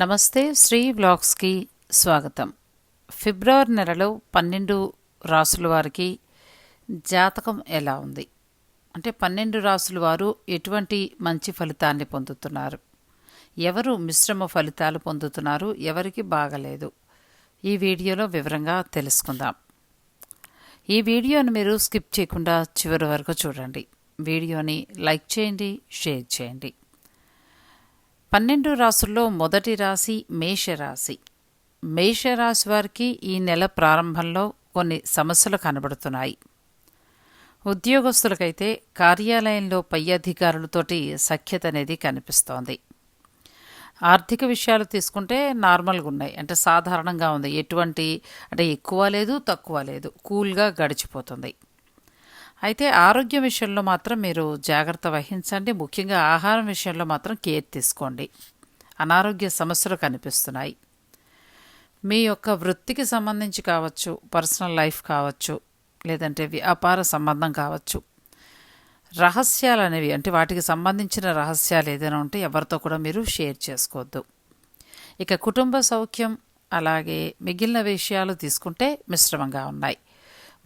నమస్తే శ్రీ బ్లాగ్స్కి స్వాగతం. ఫిబ్రవరి నెలలో పన్నెండు రాసుల వారికి జాతకం ఎలా ఉంది? అంటే పన్నెండు రాసుల వారు ఎటువంటి మంచి ఫలితాన్ని పొందుతున్నారు? ఎవరు మిశ్రమ ఫలితాలు పొందుతున్నారు? ఎవరికి బాగలేదు? ఈ వీడియోలో వివరంగా తెలుసుకుందాం. ఈ వీడియోను మీరు స్కిప్ చేయకుండా చివరి వరకు చూడండి. వీడియోని లైక్ చేయండి షేర్ చేయండి. పన్నెండు రాసుల్లో మొదటి రాశి మేషరాశి. మేషరాశి వారికి ఈ నెల ప్రారంభంలో కొన్ని సమస్యలు కనబడుతున్నాయి. ఉద్యోగస్తులకైతే కార్యాలయంలో పై అధికారులతోటి సఖ్యత అనేది కనిపిస్తోంది. ఆర్థిక విషయాలు తీసుకుంటే నార్మల్గా ఉన్నాయి. అంటే సాధారణంగా ఉంది. ఎటువంటి అంటే ఎక్కువ లేదు తక్కువ లేదు. కూల్గా గడిచిపోతుంది. అయితే ఆరోగ్య విషయంలో మాత్రం మీరు జాగ్రత్త వహించండి. ముఖ్యంగా ఆహారం విషయంలో మాత్రం కేర్ తీసుకోండి. అనారోగ్య సమస్యలు కనిపిస్తున్నాయి. మీ యొక్క వృత్తికి సంబంధించి కావచ్చు పర్సనల్ లైఫ్ కావచ్చు లేదంటే వ్యాపార సంబంధం కావచ్చు. రహస్యాలు అనేవి అంటే వాటికి సంబంధించిన రహస్యాలు ఏదైనా ఉంటే ఎవరితో కూడా మీరు షేర్ చేసుకోవద్దు. ఇక కుటుంబ సౌఖ్యం అలాగే మిగిలిన విషయాలు తీసుకుంటే మిశ్రమంగా ఉన్నాయి.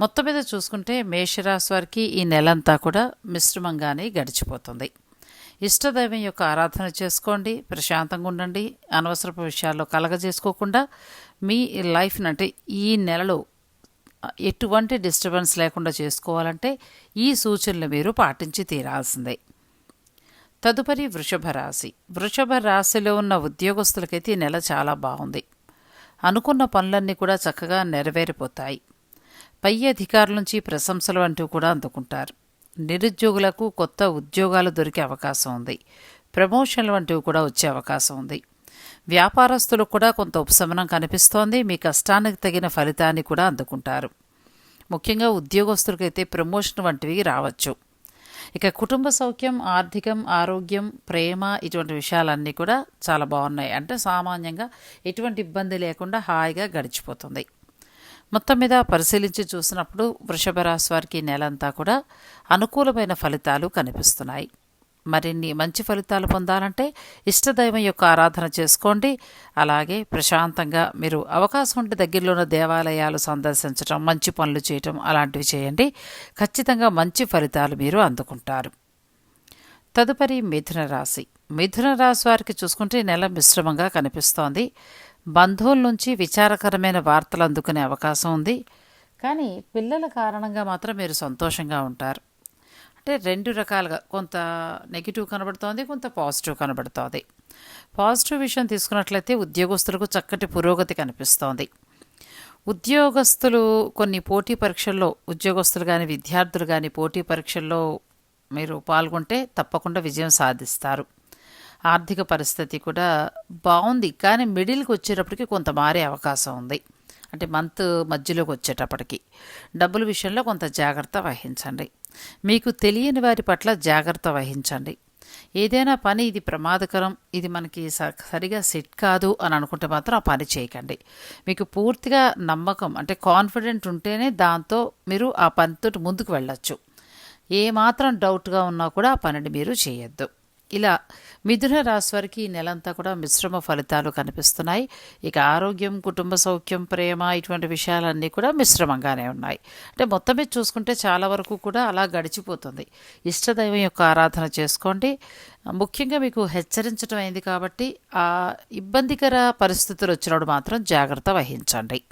మొత్తం మీద చూసుకుంటే మేషరాశి వారికి ఈ నెలంతా కూడా మిశ్రమంగానే గడిచిపోతుంది. ఇష్టదైవం యొక్క ఆరాధన చేసుకోండి ప్రశాంతంగా ఉండండి అనవసరపు విషయాల్లో కలగజేసుకోకుండా మీ లైఫ్ని అంటే ఈ నెలలో ఎటువంటి డిస్టర్బెన్స్ లేకుండా చేసుకోవాలంటే ఈ సూచనలు మీరు పాటించి తీరాల్సిందే. తదుపరి వృషభ రాశి. వృషభ రాశిలో ఉన్న ఉద్యోగస్తులకైతే ఈ నెల చాలా బాగుంది. అనుకున్న పనులన్నీ కూడా చక్కగా నెరవేరిపోతాయి. పై అధికారుల నుంచి ప్రశంసలు వంటివి కూడా అందుకుంటారు. నిరుద్యోగులకు కొత్త ఉద్యోగాలు దొరికే అవకాశం ఉంది. ప్రమోషన్లు వంటివి కూడా వచ్చే అవకాశం ఉంది. వ్యాపారస్తులకు కూడా కొంత ఉపశమనం కనిపిస్తోంది. మీ కష్టానికి తగిన ఫలితాన్ని కూడా అందుకుంటారు. ముఖ్యంగా ఉద్యోగస్తులకైతే ప్రమోషన్ వంటివి రావచ్చు. ఇక కుటుంబ సౌఖ్యం ఆర్థికం ఆరోగ్యం ప్రేమ ఇటువంటి విషయాలన్నీ కూడా చాలా బాగున్నాయి. అంటే సామాన్యంగా ఎటువంటి ఇబ్బంది లేకుండా హాయిగా గడిచిపోతుంది. మొత్తం మీద పరిశీలించి చూసినప్పుడు వృషభ రాశి వారికి నెలంతా కూడా అనుకూలమైన ఫలితాలు కనిపిస్తున్నాయి. మరిన్ని మంచి ఫలితాలు పొందాలంటే ఇష్టదైవం యొక్క ఆరాధన చేసుకోండి. అలాగే ప్రశాంతంగా మీరు అవకాశం ఉంటే దగ్గరలో ఉన్న దేవాలయాలు సందర్శించడం మంచి పనులు చేయటం అలాంటివి చేయండి. ఖచ్చితంగా మంచి ఫలితాలు మీరు అందుకుంటారు. తదుపరి మిథున రాశి. మిథున రాశి వారికి చూసుకుంటే నెల మిశ్రమంగా కనిపిస్తోంది. బంధువుల నుంచి విచారకరమైన వార్తలు అందుకునే అవకాశం ఉంది. కానీ పిల్లల కారణంగా మాత్రం మీరు సంతోషంగా ఉంటారు. అంటే రెండు రకాలుగా కొంత నెగిటివ్ కనబడుతోంది కొంత పాజిటివ్ కనబడుతోంది. పాజిటివ్ విషయం తీసుకున్నట్లయితే ఉద్యోగస్తులకు చక్కటి పురోగతి కనిపిస్తోంది. ఉద్యోగస్తులు కొన్ని పోటీ పరీక్షల్లో ఉద్యోగస్తులు కానీ విద్యార్థులు కానీ పోటీ పరీక్షల్లో మీరు పాల్గొంటే తప్పకుండా విజయం సాధిస్తారు. ఆర్థిక పరిస్థితి కూడా బాగుంది. కానీ మిడిల్కి వచ్చేటప్పటికి కొంత మారే అవకాశం ఉంది. అంటే మంత్ మధ్యలోకి వచ్చేటప్పటికి. డబ్బుల విషయంలో కొంత జాగ్రత్త వహించండి. మీకు తెలియని వారి పట్ల జాగ్రత్త వహించండి. ఏదైనా పని ఇది ప్రమాదకరం ఇది మనకి సరిగా సెట్ కాదు అని అనుకుంటే మాత్రం ఆ పని చేయకండి. మీకు పూర్తిగా నమ్మకం అంటే కాన్ఫిడెంట్ ఉంటేనే దాంతో మీరు ఆ పనితోటి ముందుకు వెళ్ళచ్చు. ఏమాత్రం డౌట్గా ఉన్నా కూడా ఆ పనిని మీరు చేయొద్దు. ఇలా మిథున రాశి వారికి ఈ నెలంతా కూడా మిశ్రమ ఫలితాలు కనిపిస్తున్నాయి. ఇక ఆరోగ్యం కుటుంబ సౌఖ్యం ప్రేమ ఇటువంటి విషయాలన్నీ కూడా మిశ్రమంగానే ఉన్నాయి. అంటే మొత్తం మీద చూసుకుంటే చాలా వరకు కూడా అలా గడిచిపోతుంది. ఇష్టదైవం యొక్క ఆరాధన చేసుకోండి. ముఖ్యంగా మీకు హెచ్చరించడం అయింది కాబట్టి ఆ ఇబ్బందికర పరిస్థితులు వచ్చినప్పుడు మాత్రం జాగ్రత్త వహించండి.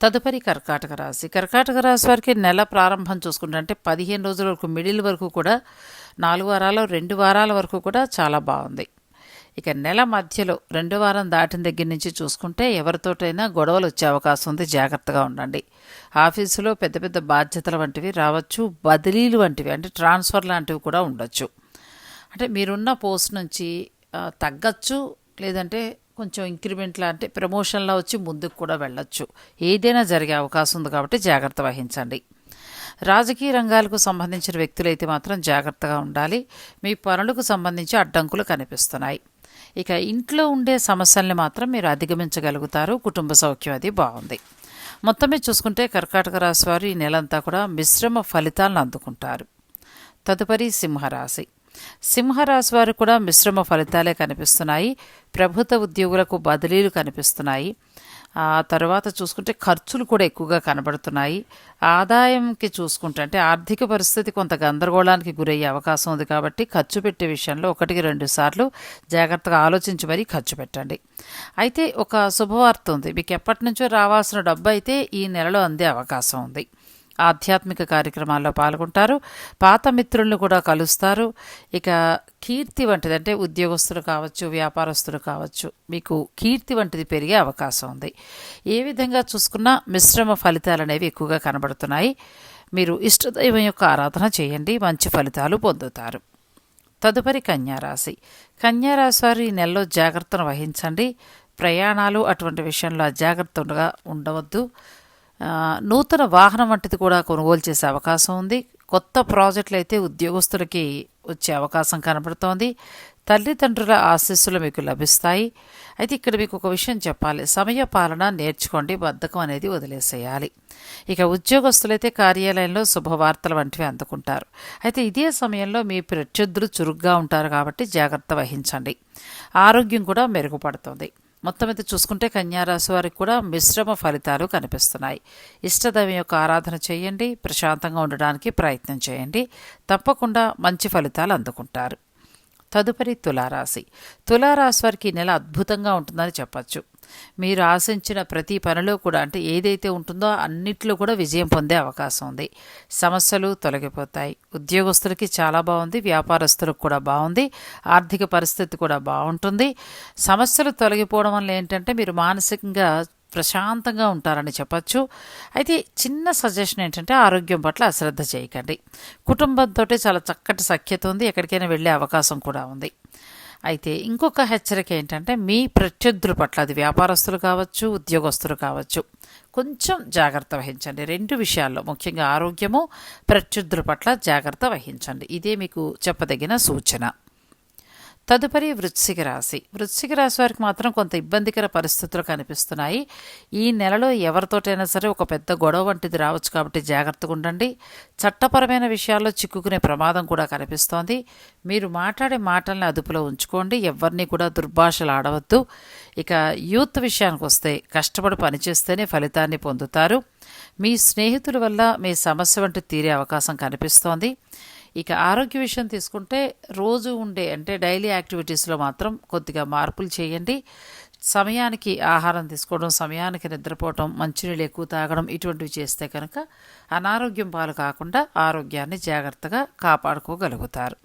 తదుపరి కర్కాటక రాశి. కర్కాటక రాశి వారికి నెల ప్రారంభం చూసుకుంటే అంటే పదిహేను రోజుల వరకు మిడిల్ వరకు కూడా నాలుగు వారాలు రెండు వారాల వరకు కూడా చాలా బాగుంది. ఇక నెల మధ్యలో రెండు వారం దాటిన దగ్గర నుంచి చూసుకుంటే ఎవరితోటైనా గొడవలు వచ్చే అవకాశం ఉంది. జాగ్రత్తగా ఉండండి. ఆఫీసులో పెద్ద పెద్ద బాధ్యతల వంటివి రావచ్చు బదిలీలు వంటివి అంటే ట్రాన్స్ఫర్ లాంటివి కూడా ఉండొచ్చు. అంటే మీరున్న పోస్ట్ నుంచి తగ్గచ్చు లేదంటే కొంచెం ఇంక్రిమెంట్ లాంటి ప్రమోషన్లో వచ్చి ముందుకు కూడా వెళ్ళొచ్చు. ఏదైనా జరిగే అవకాశం ఉంది కాబట్టి జాగ్రత్త వహించండి. రాజకీయ రంగాలకు సంబంధించిన వ్యక్తులైతే మాత్రం జాగ్రత్తగా ఉండాలి. మీ పనులకు సంబంధించి అడ్డంకులు కనిపిస్తున్నాయి. ఇక ఇంట్లో ఉండే సమస్యల్ని మాత్రం మీరు అధిగమించగలుగుతారు. కుటుంబ సౌఖ్యం అది బాగుంది. మొత్తం చూసుకుంటే కర్కాటక రాశి వారు ఈ నెలంతా కూడా మిశ్రమ ఫలితాలను అందుకుంటారు. తదుపరి సింహరాశి. సింహరాశి వారు కూడా మిశ్రమ ఫలితాలే కనిపిస్తున్నాయి. ప్రభుత్వ ఉద్యోగులకు బదిలీలు కనిపిస్తున్నాయి. ఆ తర్వాత చూసుకుంటే ఖర్చులు కూడా ఎక్కువగా కనబడుతున్నాయి. ఆదాయంకి చూసుకుంటే అంటే ఆర్థిక పరిస్థితి కొంత గందరగోళానికి గురయ్యే అవకాశం ఉంది కాబట్టి ఖర్చు పెట్టే విషయంలో ఒకటికి రెండు సార్లు జాగ్రత్తగా ఆలోచించి మరీ ఖర్చు పెట్టండి. అయితే ఒక శుభవార్త ఉంది. మీకు ఎప్పటి నుంచో రావాల్సిన డబ్బు అయితే ఈ నెలలో అందే అవకాశం ఉంది. ఆధ్యాత్మిక కార్యక్రమాల్లో పాల్గొంటారు. పాత మిత్రులను కూడా కలుస్తారు. ఇక కీర్తి వంటిది అంటే ఉద్యోగస్తులు కావచ్చు వ్యాపారస్తులు కావచ్చు మీకు కీర్తి వంటిది పెరిగే అవకాశం ఉంది. ఏ విధంగా చూసుకున్నా మిశ్రమ ఫలితాలు అనేవి ఎక్కువగా కనబడుతున్నాయి. మీరు ఇష్టదైవం యొక్క ఆరాధన చేయండి మంచి ఫలితాలు పొందుతారు. తదుపరి కన్యారాశి. కన్యారాశి వారు ఈ నెలలో జాగ్రత్తను వహించండి. ప్రయాణాలు అటువంటి విషయంలో అజాగ్రత్తగా ఉండవద్దు. నూతన వాహనం వంటిది కూడా కొనుగోలు చేసే అవకాశం ఉంది. కొత్త ప్రాజెక్టులు అయితే ఉద్యోగస్తులకి వచ్చే అవకాశం కనబడుతోంది తల్లిదండ్రుల ఆశీస్సులు మీకు లభిస్తాయి. అయితే ఇక్కడ మీకు ఒక విషయం చెప్పాలి. సమయ పాలన నేర్చుకోండి. బద్ధకం అనేది వదిలేసేయాలి. ఇక ఉద్యోగస్తులైతే కార్యాలయంలో శుభవార్తలు వంటివి అందుకుంటారు. అయితే ఇదే సమయంలో మీ ప్రత్యర్థులు చురుగ్గా ఉంటారు కాబట్టి జాగ్రత్త వహించండి. ఆరోగ్యం కూడా మెరుగుపడుతుంది. మొత్తం మీద చూసుకుంటే కన్యారాశి వారికి కూడా మిశ్రమ ఫలితాలు కనిపిస్తున్నాయి. ఇష్టదైవం యొక్క ఆరాధన చేయండి ప్రశాంతంగా ఉండడానికి ప్రయత్నం చేయండి తప్పకుండా మంచి ఫలితాలు అందుకుంటారు. తదుపరి తులారాశి. తులారాశి వారికి ఈ నెల అద్భుతంగా ఉంటుందని చెప్పచ్చు. మీరు ఆశించిన ప్రతి పనిలో కూడా అంటే ఏదైతే ఉంటుందో అన్నిట్లో కూడా విజయం పొందే అవకాశం ఉంది. సమస్యలు తొలగిపోతాయి. ఉద్యోగస్తులకి చాలా బాగుంది వ్యాపారస్తులకు కూడా బాగుంది ఆర్థిక పరిస్థితి కూడా బాగుంటుంది. సమస్యలు తొలగిపోవడం వల్ల ఏంటంటే మీరు మానసికంగా ప్రశాంతంగా ఉంటారని చెప్పచ్చు. అయితే చిన్న సజెషన్ ఏంటంటే ఆరోగ్యం పట్ల అశ్రద్ధ చేయకండి. కుటుంబంతో చాలా చక్కటి సఖ్యత ఉంది ఎక్కడికైనా వెళ్ళే అవకాశం కూడా ఉంది. అయితే ఇంకొక హెచ్చరిక ఏంటంటే మీ ప్రత్యర్థుల పట్ల అది వ్యాపారస్తులు కావచ్చు ఉద్యోగస్తులు కావచ్చు. కొంచెం జాగ్రత్త వహించండి. రెండు విషయాల్లో ముఖ్యంగా ఆరోగ్యము ప్రత్యర్థుల పట్ల జాగ్రత్త వహించండి. ఇదే మీకు చెప్పదగిన సూచన. తదుపరి వృశ్చిక రాశి. వృశ్చిక రాశి వారికి మాత్రం కొంత ఇబ్బందికర పరిస్థితులు కనిపిస్తున్నాయి. ఈ నెలలో ఎవరితోటైనా సరే ఒక పెద్ద గొడవ వంటిది రావచ్చు కాబట్టి జాగ్రత్తగా ఉండండి. చట్టపరమైన విషయాల్లో చిక్కుకునే ప్రమాదం కూడా కనిపిస్తోంది. మీరు మాట్లాడే మాటల్ని అదుపులో ఉంచుకోండి. ఎవరిని కూడా దుర్భాషలు ఆడవద్దు. ఇక యూత్ విషయానికి వస్తే కష్టపడి పనిచేస్తేనే ఫలితాన్ని పొందుతారు. మీ స్నేహితుల వల్ల మీ సమస్య వంటి తీరే అవకాశం కనిపిస్తోంది. ఇక ఆరోగ్య విషయం తీసుకుంటే రోజు ఉండే అంటే డైలీ యాక్టివిటీస్లో మాత్రం కొద్దిగా మార్పులు చేయండి. సమయానికి ఆహారం తీసుకోవడం సమయానికి నిద్రపోవడం మంచినీళ్ళు ఎక్కువ తాగడం ఇటువంటివి చేస్తే కనుక అనారోగ్యం పాలు కాకుండా ఆరోగ్యాన్ని జాగ్రత్తగా కాపాడుకోగలుగుతారు.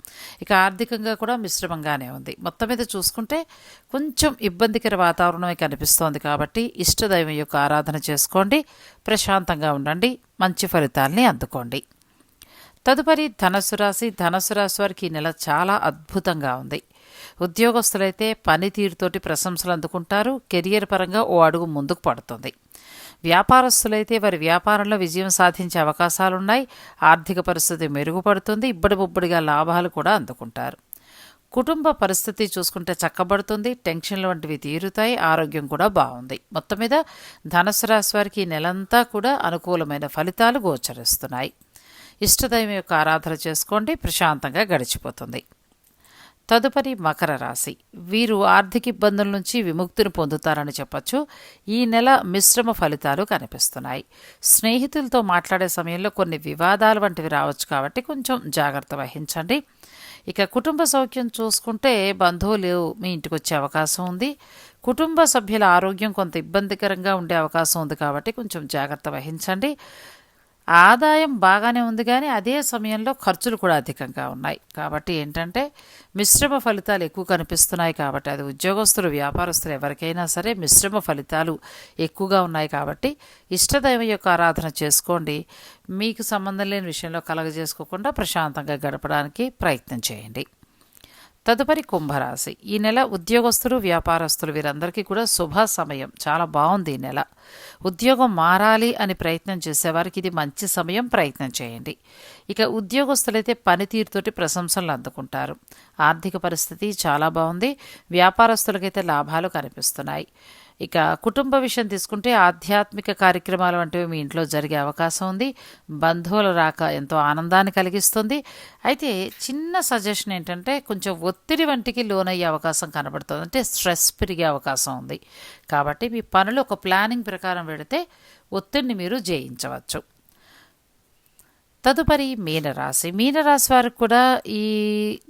ఇక ఆర్థికంగా కూడా మిశ్రమంగానే ఉంది. మొత్తం మీద చూసుకుంటే కొంచెం ఇబ్బందికర వాతావరణమే కనిపిస్తోంది కాబట్టి ఇష్టదైవం యొక్క ఆరాధన చేసుకోండి ప్రశాంతంగా ఉండండి మంచి ఫలితాల్ని అందుకోండి. తదుపరి ధనస్సు రాశి ధనస్సు రాశి వారికి ఈ నెల చాలా అద్భుతంగా ఉంది. ఉద్యోగస్తులైతే పనితీరుతోటి ప్రశంసలు అందుకుంటారు. కెరియర్ పరంగా ఓ అడుగు ముందుకు పడుతుంది. వ్యాపారస్తులైతే వారి వ్యాపారంలో విజయం సాధించే అవకాశాలున్నాయి. ఆర్థిక పరిస్థితి మెరుగుపడుతుంది. ఇబ్బడిబుబ్బడిగా లాభాలు కూడా అందుకుంటారు. కుటుంబ పరిస్థితి చూసుకుంటే చక్కబడుతుంది. టెన్షన్లు వంటివి తీరుతాయి. ఆరోగ్యం కూడా బాగుంది. మొత్తం మీద ధనుసు రాశి వారికి నెలంతా కూడా అనుకూలమైన ఫలితాలు గోచరిస్తున్నాయి. ఇష్టదైవం యొక్క ఆరాధన చేసుకోండి ప్రశాంతంగా గడిచిపోతుంది. తదుపరి మకర రాశి. వీరు ఆర్థిక ఇబ్బందుల నుంచి విముక్తిని పొందుతారని చెప్పచ్చు. ఈ నెల మిశ్రమ ఫలితాలు కనిపిస్తున్నాయి. స్నేహితులతో మాట్లాడే సమయంలో కొన్ని వివాదాలు వంటివి రావచ్చు కాబట్టి కొంచెం జాగ్రత్త వహించండి. ఇక కుటుంబ సౌఖ్యం చూసుకుంటే బంధువులు మీ ఇంటికి వచ్చే అవకాశం ఉంది. కుటుంబ సభ్యుల ఆరోగ్యం కొంత ఇబ్బందికరంగా ఉండే అవకాశం ఉంది కాబట్టి కొంచెం జాగ్రత్త వహించండి. ఆదాయం బాగానే ఉంది కానీ అదే సమయంలో ఖర్చులు కూడా అధికంగా ఉన్నాయి. కాబట్టి ఏంటంటే మిశ్రమ ఫలితాలు ఎక్కువ కనిపిస్తున్నాయి కాబట్టి అది ఉద్యోగస్తులు వ్యాపారస్తులు ఎవరికైనా సరే మిశ్రమ ఫలితాలు ఎక్కువగా ఉన్నాయి కాబట్టి ఇష్టదైవం యొక్క ఆరాధన చేసుకోండి. మీకు సంబంధం లేని విషయంలో కలగజేసుకోకుండా ప్రశాంతంగా గడపడానికి ప్రయత్నం చేయండి. తదుపరి కుంభరాశి. ఈ నెల ఉద్యోగస్తులు వ్యాపారస్తులు వీరందరికీ కూడా శుభ సమయం. చాలా బాగుంది ఈ నెల. ఉద్యోగం మారాలి అని ప్రయత్నం చేసేవారికి ఇది మంచి సమయం. ప్రయత్నం చేయండి. ఇక ఉద్యోగస్తులైతే పనితీరుతోటి ప్రశంసలు అందుకుంటారు. ఆర్థిక పరిస్థితి చాలా బాగుంది. వ్యాపారస్తులకైతే లాభాలు కనిపిస్తున్నాయి. ఇక కుటుంబ విషయం తీసుకుంటే ఆధ్యాత్మిక కార్యక్రమాలు వంటివి మీ ఇంట్లో జరిగే అవకాశం ఉంది. బంధువులు రాక ఎంతో ఆనందాన్ని కలిగిస్తుంది. అయితే చిన్న సజెషన్ ఏంటంటే కొంచెం ఒత్తిడి వంటికి లోనయ్యే అవకాశం కనబడుతుంది. అంటే స్ట్రెస్ పెరిగే అవకాశం ఉంది. కాబట్టి మీ పనులు ఒక ప్లానింగ్ ప్రకారం పెడితే ఒత్తిడిని మీరు జయించవచ్చు. తదుపరి మీనరాశి. మీనరాశి వారికి కూడా ఈ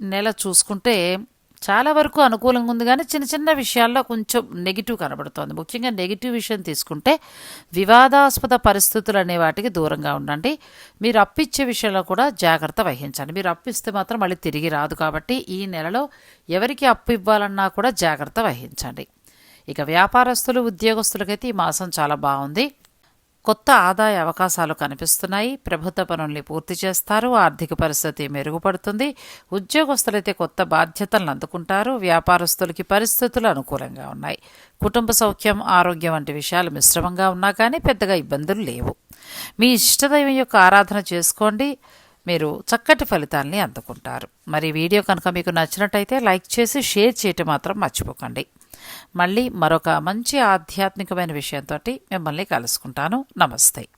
నెల చూసుకుంటే చాలా వరకు అనుకూలంగా ఉంది కానీ చిన్న చిన్న విషయాల్లో కొంచెం నెగిటివ్ కనబడుతోంది. ముఖ్యంగా నెగిటివ్ విషయం తీసుకుంటే వివాదాస్పద పరిస్థితులు అనే వాటికి దూరంగా ఉండండి. మీరు అప్పిచ్చే విషయంలో కూడా జాగ్రత్త వహించండి. మీరు అప్పిస్తే మాత్రం మళ్ళీ తిరిగి రాదు కాబట్టి ఈ నెలలో ఎవరికి అప్పు ఇవ్వాలన్నా కూడా జాగ్రత్త వహించండి. ఇక వ్యాపారస్తులు ఉద్యోగస్తులకైతే ఈ మాసం చాలా బాగుంది. కొత్త ఆదాయ అవకాశాలు కనిపిస్తున్నాయి. ప్రభుత్వ పనుల్ని పూర్తి చేస్తారు. ఆర్థిక పరిస్థితి మెరుగుపడుతుంది. ఉద్యోగస్తులైతే కొత్త బాధ్యతలను అందుకుంటారు. వ్యాపారస్తులకి పరిస్థితులు అనుకూలంగా ఉన్నాయి. కుటుంబ సౌఖ్యం ఆరోగ్యం వంటి విషయాలు మిశ్రమంగా ఉన్నా కానీ పెద్దగా ఇబ్బందులు లేవు. మీ ఇష్టదైవం యొక్క ఆరాధన చేసుకోండి. మీరు చక్కటి ఫలితాల్ని అందుకుంటారు. మరి వీడియో కనుక మీకు నచ్చినట్టయితే లైక్ చేసి షేర్ చేయటం మాత్రం మర్చిపోకండి. మళ్ళీ మరొక మంచి ఆధ్యాత్మికమైన విషయంతో మిమ్మల్ని కలుసుకుంటాను. నమస్తే.